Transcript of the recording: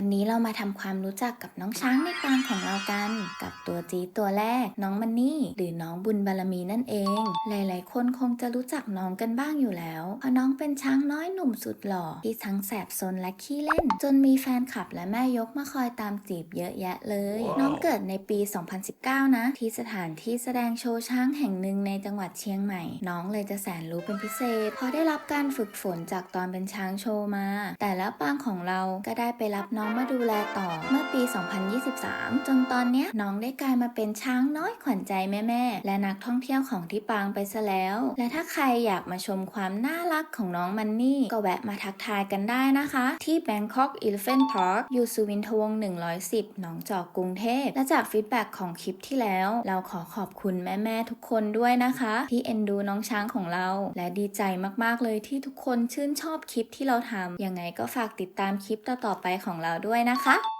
วันนี้เรามาทำความรู้จักกับน้องช้างในปางของเรากัน กับตัวจีดตัวแรก น้องมันนี่หรือน้องบุญบารมีนั่นเอง หลาย ๆ คนคงจะรู้จักน้องกันบ้างอยู่แล้วเพราะน้องเป็นช้างน้อยหนุ่มสุดหล่อที่ทั้งแสบซนและขี้เล่น จนมีแฟนคลับและแม่ยกมาคอยตามจีบเยอะแยะเลย น้องเกิดในปี 2019 นะ ที่สถานที่แสดงโชว์ช้างแห่งหนึ่งในจังหวัดเชียงใหม่ น้องเลยจะแสนรู้เป็นพิเศษเพราะได้รับการฝึกฝนจากตอนเป็นช้างโชว์มา แต่แล้วปางของเราก็ได้ไปรับน้องมาดูแลต่อเมื่อปี 2023 จนตอนนี้น้องได้กลายมาเป็นช้างน้อยขวัญใจแม่ๆ และนักท่องเที่ยวของที่ปางไปซะแล้ว และถ้าใครอยากมาชมความน่ารักของน้องมันนี่ ก็แวะมาทักทายกันได้นะคะ ที่ Bangkok Elephant Park อยู่สุวินทวง 110 หนองจอกกรุงเทพ และจากฟีดแบ็กของคลิปที่แล้ว เราขอขอบคุณแม่ๆทุกคนด้วยนะคะ ที่เอ็นดูน้องช้างของเรา และดีใจมากๆเลยที่ทุกคนชื่นชอบคลิปที่เราทำยังไงก็ฝากติดตามคลิปต่อๆไปของเราด้วยนะคะ